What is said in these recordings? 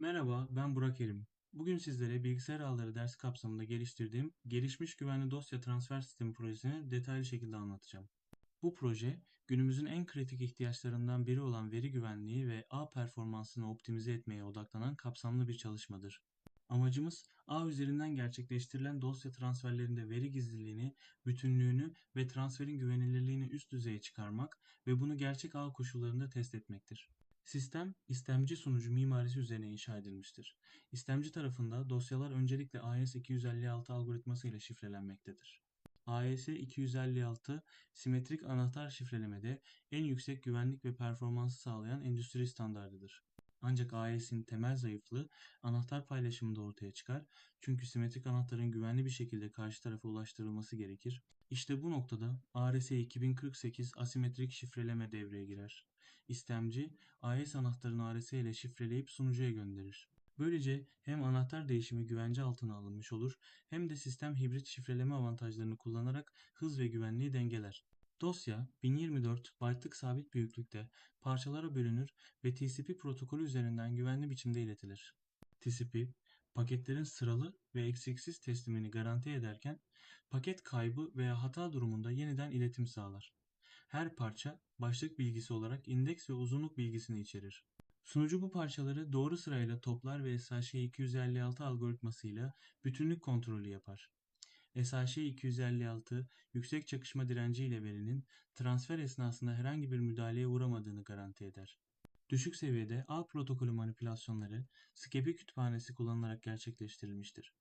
Merhaba, ben Burak Erim. Bugün sizlere bilgisayar ağları dersi kapsamında geliştirdiğim gelişmiş güvenli dosya transfer sistemi projesini detaylı şekilde anlatacağım. Bu proje, günümüzün en kritik ihtiyaçlarından biri olan veri güvenliği ve ağ performansını optimize etmeye odaklanan kapsamlı bir çalışmadır. Amacımız, ağ üzerinden gerçekleştirilen dosya transferlerinde veri gizliliğini, bütünlüğünü ve transferin güvenilirliğini üst düzeye çıkarmak ve bunu gerçek ağ koşullarında test etmektir. Sistem, istemci sunucu mimarisi üzerine inşa edilmiştir. İstemci tarafında dosyalar öncelikle AES-256 algoritması ile şifrelenmektedir. AES-256 simetrik anahtar şifrelemede en yüksek güvenlik ve performansı sağlayan endüstri standardıdır. Ancak AES'in temel zayıflığı anahtar paylaşımında ortaya çıkar çünkü simetrik anahtarın güvenli bir şekilde karşı tarafa ulaştırılması gerekir. İşte bu noktada ARS-2048 asimetrik şifreleme devreye girer. İstemci, AES anahtarını ARS ile şifreleyip sunucuya gönderir. Böylece hem anahtar değişimi güvence altına alınmış olur hem de sistem hibrit şifreleme avantajlarını kullanarak hız ve güvenliği dengeler. Dosya 1024 byte'lık sabit büyüklükte parçalara bölünür ve TCP protokolü üzerinden güvenli biçimde iletilir. TCP, paketlerin sıralı ve eksiksiz teslimini garanti ederken paket kaybı veya hata durumunda yeniden iletim sağlar. Her parça başlık bilgisi olarak indeks ve uzunluk bilgisini içerir. Sunucu bu parçaları doğru sırayla toplar ve SHA-256 algoritmasıyla bütünlük kontrolü yapar. SHA-256 yüksek çakışma direnci ile verinin transfer esnasında herhangi bir müdahaleye uğramadığını garanti eder. Düşük seviyede ağ protokolü manipülasyonları SCAPI kütüphanesi kullanılarak gerçekleştirilmiştir.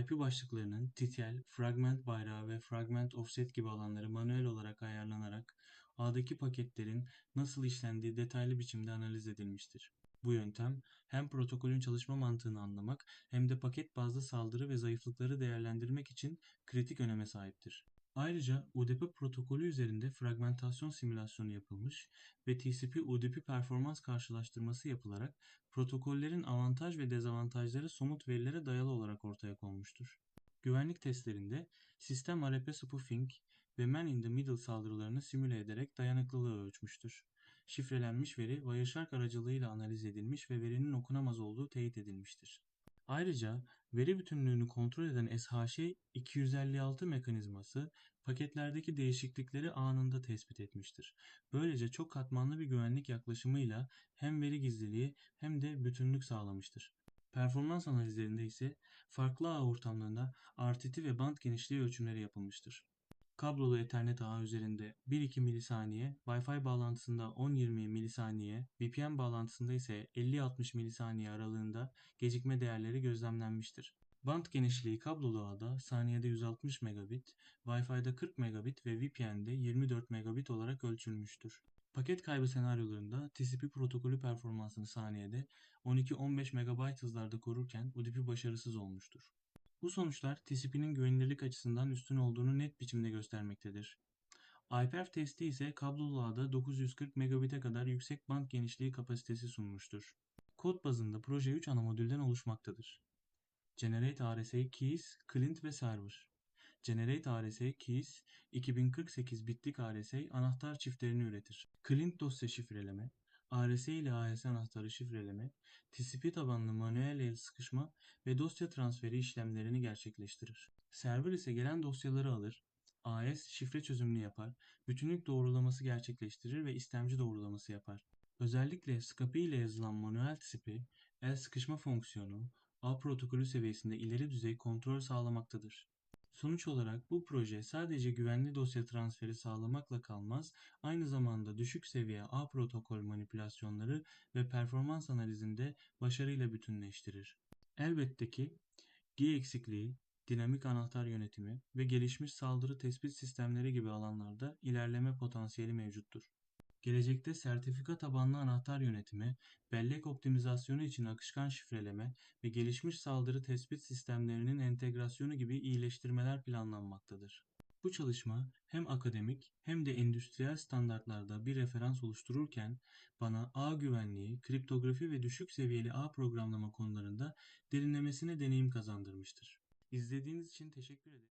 IP başlıklarının titel, fragment bayrağı ve fragment offset gibi alanları manuel olarak ayarlanarak ağdaki paketlerin nasıl işlendiği detaylı biçimde analiz edilmiştir. Bu yöntem hem protokolün çalışma mantığını anlamak hem de paket bazlı saldırı ve zayıflıkları değerlendirmek için kritik öneme sahiptir. Ayrıca UDP protokolü üzerinde fragmentasyon simülasyonu yapılmış ve TCP-UDP performans karşılaştırması yapılarak protokollerin avantaj ve dezavantajları somut verilere dayalı olarak ortaya konmuştur. Güvenlik testlerinde sistem RP spoofing ve man-in-the-middle saldırılarını simüle ederek dayanıklılığı ölçmüştür. Şifrelenmiş veri Wireshark aracılığıyla analiz edilmiş ve verinin okunamaz olduğu teyit edilmiştir. Ayrıca veri bütünlüğünü kontrol eden SHA-256 mekanizması paketlerdeki değişiklikleri anında tespit etmiştir. Böylece çok katmanlı bir güvenlik yaklaşımıyla hem veri gizliliği hem de bütünlük sağlamıştır. Performans analizlerinde ise farklı ağ ortamlarında RTT ve band genişliği ölçümleri yapılmıştır. Kablolu Ethernet ağı üzerinde 1-2 milisaniye, Wi-Fi bağlantısında 10-20 milisaniye, VPN bağlantısında ise 50-60 milisaniye aralığında gecikme değerleri gözlemlenmiştir. Band genişliği kablolu ağda saniyede 160 megabit, Wi-Fi'de 40 megabit ve VPN'de 24 megabit olarak ölçülmüştür. Paket kaybı senaryolarında TCP protokolü performansını saniyede 12-15 MB hızlarda korurken UDP başarısız olmuştur. Bu sonuçlar TCP'nin güvenilirlik açısından üstün olduğunu net biçimde göstermektedir. iPerf testi ise kablolu ağda 940 megabit'e kadar yüksek band genişliği kapasitesi sunmuştur. Kod bazında proje 3 ana modülden oluşmaktadır. Generate ARS Keys, Client ve Server. Generate ARS Keys, 2048 bitlik ARS anahtar çiftlerini üretir. Client dosya şifreleme, ARS ile AES anahtarı şifreleme, TCP tabanlı manuel el sıkışma ve dosya transferi işlemlerini gerçekleştirir. Server ise gelen dosyaları alır, AES şifre çözümünü yapar, bütünlük doğrulaması gerçekleştirir ve istemci doğrulaması yapar. Özellikle SCAPI ile yazılan manuel TCP, el sıkışma fonksiyonu, ağ protokolü seviyesinde ileri düzey kontrol sağlamaktadır. Sonuç olarak bu proje sadece güvenli dosya transferi sağlamakla kalmaz, aynı zamanda düşük seviye ağ protokol manipülasyonları ve performans analizinde başarıyla bütünleştirir. Elbette ki GI eksikliği, dinamik anahtar yönetimi ve gelişmiş saldırı tespit sistemleri gibi alanlarda ilerleme potansiyeli mevcuttur. Gelecekte sertifika tabanlı anahtar yönetimi, bellek optimizasyonu için akışkan şifreleme ve gelişmiş saldırı tespit sistemlerinin entegrasyonu gibi iyileştirmeler planlanmaktadır. Bu çalışma hem akademik hem de endüstriyel standartlarda bir referans oluştururken bana ağ güvenliği, kriptografi ve düşük seviyeli ağ programlama konularında derinlemesine deneyim kazandırmıştır. İzlediğiniz için teşekkür ederim.